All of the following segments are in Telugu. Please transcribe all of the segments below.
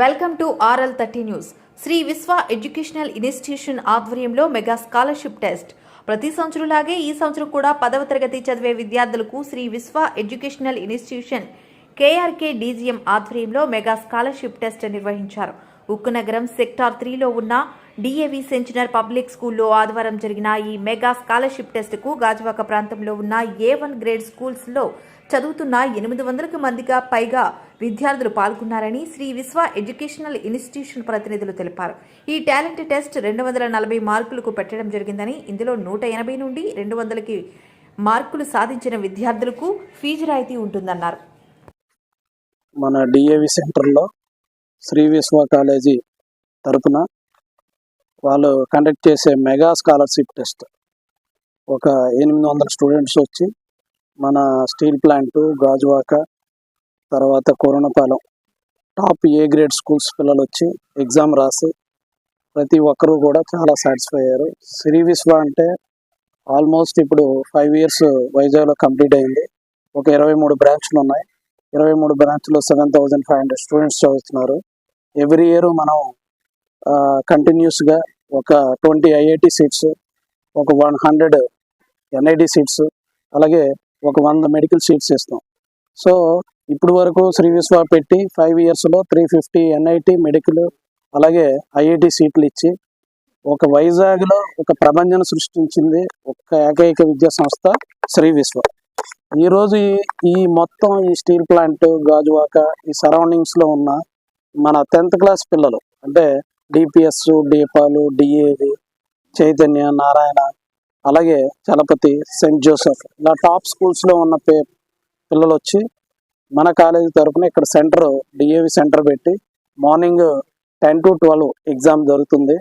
Welcome to RL thirty news. Shri Vishwa educational institution ఆధ్వర్యంలో మెగా స్కాలర్షిప్ టెస్ట్. ప్రతి సంవత్సరంలాగే ఈ సంవత్సరం కూడా పదవ తరగతి చదివే విద్యార్థులకు Shri Vishwa educational institution KRK DGM ఆధ్వర్యంలో మెగా స్కాలర్షిప్ టెస్ట్ నిర్వహించారు. ఉక్కునగరం సెక్టార్ త్రీలో ఉన్న డిఏవి సెంచినర్ పబ్లిక్ స్కూల్లో ఆదివారం జరిగిన ఈ మెగా స్కాలర్షిప్ టెస్టుకు గాజువాక ప్రాంతంలో ఉన్న ఏ వన్ గ్రేడ్ స్కూల్స్లో చదువుతున్న ఎనిమిది వందలకు మందిగా పైగా విద్యార్థులు పాల్గొన్నారని శ్రీ విశ్వ ఎడ్యుకేషనల్ ఇన్స్టిట్యూషన్ ప్రతినిధులు తెలిపారు. ఈ టాలెంట్ టెస్ట్ రెండు వందల నలభై మార్కులకు పెట్టడం జరిగిందని ఇందులో నూట ఎనభై నుండి రెండు వందలకి మార్కులు సాధించిన విద్యార్థులకు ఫీజు రాయితీ ఉంటుందన్నారు. మన డిఏవి సెంటర్లో శ్రీ విశ్వ కాలేజీ తరపున వాళ్ళు కండక్ట్ చేసే మెగా స్కాలర్షిప్ టెస్ట్ ఒక ఎనిమిది వందల స్టూడెంట్స్ వచ్చి మన స్టీల్ ప్లాంట్ గాజువాక తర్వాత Koranapalem. Top A grade schools పిల్లలు వచ్చి ఎగ్జామ్ రాసి ప్రతి ఒక్కరూ కూడా చాలా సాటిస్ఫై అయ్యారు. శ్రీ విశ్వ అంటే ఆల్మోస్ట్ ఇప్పుడు ఫైవ్ ఇయర్స్ వైజాగ్లో కంప్లీట్ అయింది. ఒక ఇరవై మూడు బ్రాంచ్లు ఉన్నాయి. ఇరవై మూడు బ్రాంచ్లో seven thousand five hundred students చదువుతున్నారు. ఎవ్రీ ఇయర్ మనం కంటిన్యూస్గా ఒక ట్వంటీ ఐఐటి సీట్స్ ఒక వన్ హండ్రెడ్ ఎన్ఐటి సీట్స్ అలాగే ఒక వంద మెడికల్ సీట్స్ ఇస్తాం సో ఇప్పుడు వరకు శ్రీ విశ్వ పెట్టి ఫైవ్ ఇయర్స్లో త్రీ ఫిఫ్టీ ఎన్ఐటి మెడికల్ అలాగే ఐఐటి సీట్లు ఇచ్చి ఒక వైజాగ్లో ఒక ప్రపంచం సృష్టించింది ఒక ఏకైక విద్యా సంస్థ శ్రీ విశ్వ. ఈ ఈ మొత్తం ఈ స్టీల్ ప్లాంట్ గాజువాక ఈ సరౌండింగ్స్లో ఉన్న మన టెన్త్ క్లాస్ పిల్లలు అంటే డిపిఎస్ డిపాలు డిఏవి చైతన్య నారాయణ అలాగే చలపతి సెయింట్ జోసెఫ్ ఇలా టాప్ స్కూల్స్లో ఉన్న పే పిల్లలు వచ్చి మన కాలేజీ తరఫున ఇక్కడ సెంటర్ డిఏవి సెంటర్ పెట్టి morning ten to twelve exam జరుగుతుంది.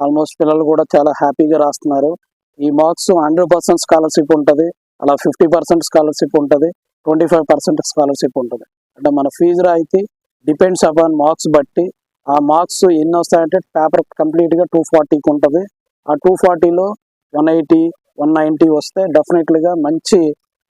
ఆల్మోస్ట్ పిల్లలు కూడా చాలా హ్యాపీగా రాస్తున్నారు. ఈ మార్క్స్ హండ్రెడ్ పర్సెంట్ స్కాలర్షిప్ ఉంటుంది. అలా ఫిఫ్టీ పర్సెంట్ స్కాలర్షిప్ ఉంటుంది. ట్వంటీ ఫైవ్ పర్సెంట్ స్కాలర్షిప్ ఉంటుంది. అంటే మన ఫీజు రాయితీ డిపెండ్స్ అపాన్ మార్క్స్ బట్టి ఆ మార్క్స్ ఎన్ని వస్తాయంటే పేపర్ కంప్లీట్గా టూ ఫార్టీకి ఉంటుంది. ఆ టూ ఫార్టీలో వన్ ఎయిటీ వన్ నైంటీ వస్తే డెఫినెట్లీగా మంచి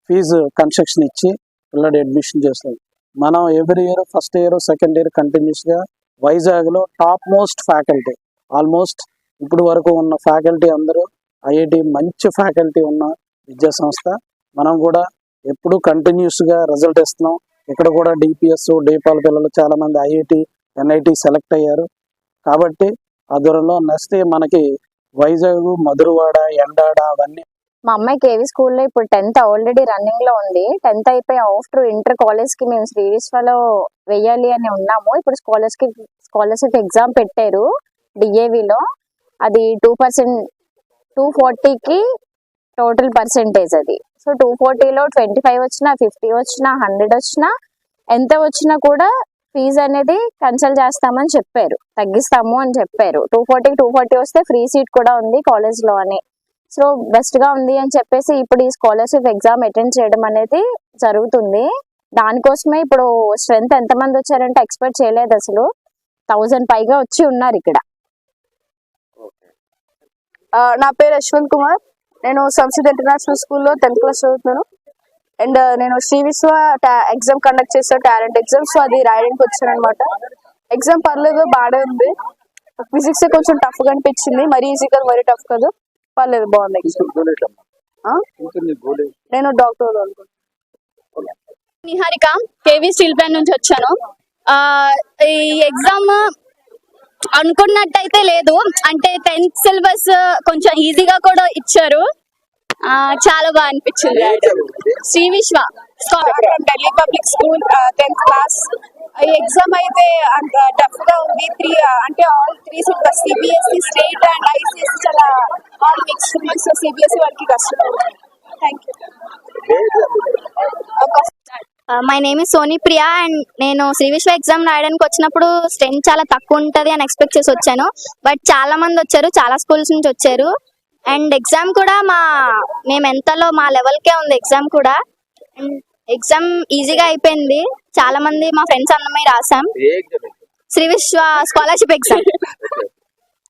ఫీజు కన్స్ట్రక్షన్ ఇచ్చి పిల్లడు అడ్మిషన్ చేస్తుంది మనం every year first year second year కంటిన్యూస్గా వైజాగ్లో టాప్ మోస్ట్ ఫ్యాకల్టీ ఆల్మోస్ట్ ఇప్పుడు వరకు ఉన్న ఫ్యాకల్టీ అందరూ ఐఐటి మంచి ఫ్యాకల్టీ ఉన్న విద్యా సంస్థ మనం కూడా ఎప్పుడు కంటిన్యూస్గా రిజల్ట్ ఇస్తున్నాం. ఇక్కడ కూడా డిపిఎస్ డిపాల్ పిల్లలు చాలా మంది ఐఐటి ఎన్ఐటి సెలెక్ట్ అయ్యారు. కాబట్టి ఆ దూరంలో నెక్స్ట్ మనకి వైజాగ్ మధురవాడ ఎండాడ అవన్నీ. మా అమ్మాయి కేవీ స్కూల్లో ఇప్పుడు టెన్త్ ఆల్రెడీ రన్నింగ్లో ఉంది. టెన్త్ అయిపోయి ఆఫ్టర్ ఇంటర్ కాలేజ్కి మేము శ్రీ విశ్వలో వెయ్యాలి అని ఉన్నాము. ఇప్పుడు స్కాలర్స్కి స్కాలర్షిప్ ఎగ్జామ్ పెట్టారు డిఏవిలో అది టూ పర్సెంట్ టూ ఫార్టీకి టోటల్ పర్సెంటేజ్ అది. సో టూ ఫోర్టీలో ట్వంటీ ఫైవ్ వచ్చినా ఫిఫ్టీ వచ్చినా హండ్రెడ్ వచ్చినా ఎంత వచ్చినా కూడా ఫీజు అనేది కన్సల్ట్ చేస్తామని చెప్పారు. తగ్గిస్తాము అని చెప్పారు. టూ ఫార్టీకి టూ ఫార్టీ వస్తే ఫ్రీ సీట్ కూడా ఉంది కాలేజ్లో అని సో బెస్ట్గా ఉంది అని చెప్పేసి ఇప్పుడు ఈ స్కాలర్షిప్ ఎగ్జామ్ అటెండ్ చేయడం అనేది జరుగుతుంది. దానికోసమే ఇప్పుడు స్ట్రెంత్ ఎంతమంది వచ్చారంటే ఎక్స్పెక్ట్ చేయలేదు అసలు. థౌజండ్ పైగా వచ్చి ఉన్నారు ఇక్కడ. నా పేరు యశ్వంత్ కుమార్. నేను సంసిద్ ఇంటర్నేషనల్ స్కూల్లో టెన్త్ క్లాస్ చదువుతున్నాను. అండ్ నేను శ్రీ విశ్వ ఎగ్జామ్ కండక్ట్ చేసా టాలెంట్ ఎగ్జామ్ సో అది రాయడానికి వచ్చాను అనమాట ఎగ్జామ్ పర్లేదు బాగానే ఉంది. ఫిజిక్స్ కొంచెం టఫ్గా అనిపించింది మరీ ఈజీ కాదు మరీ టఫ్ కాదు. పర్లేదు బాగుంది? నేను doctor Niharika KV steel plant నుంచి వచ్చాను. ఆ, ఈ ఎగ్జామ్ అనుకున్నట్టయితే లేదు. అంటే టెన్త్ సిలబస్ కొంచెం ఈజీగా కూడా ఇచ్చారు. ఆ, చాలా బాగా అనిపించింది. Shri Vishwa Delhi public school tenth class. ఈ ఎగ్జామ్ అయితే అంత టఫ్గా ఉంది. త్రీ అంటే all three syllabus CBSE state and ICSE చాలా ఆల్ మిక్స్ మిక్స్ సిబిఎస్ఈ వాళ్ళకి కష్టం. Thank you my name is Soni Priya and నేను శ్రీ విశ్వ ఎగ్జామ్ రాయడానికి వచ్చినప్పుడు స్ట్రెంత్ చాలా తక్కువ ఉంటది అని ఎక్స్పెక్ట్ చేసి వచ్చాను. బట్ చాలా మంది వచ్చారు చాలా స్కూల్స్ నుంచి వచ్చారు. అండ్ ఎగ్జామ్ కూడా మా మేము ఎంతలో మా లెవెల్కే ఉంది ఎగ్జామ్ కూడా. అండ్ ఎగ్జామ్ ఈజీగా అయిపోయింది. చాలా మంది మా ఫ్రెండ్స్ అందమే రాసాం. శ్రీ విశ్వ స్కాలర్షిప్ ఎగ్జామ్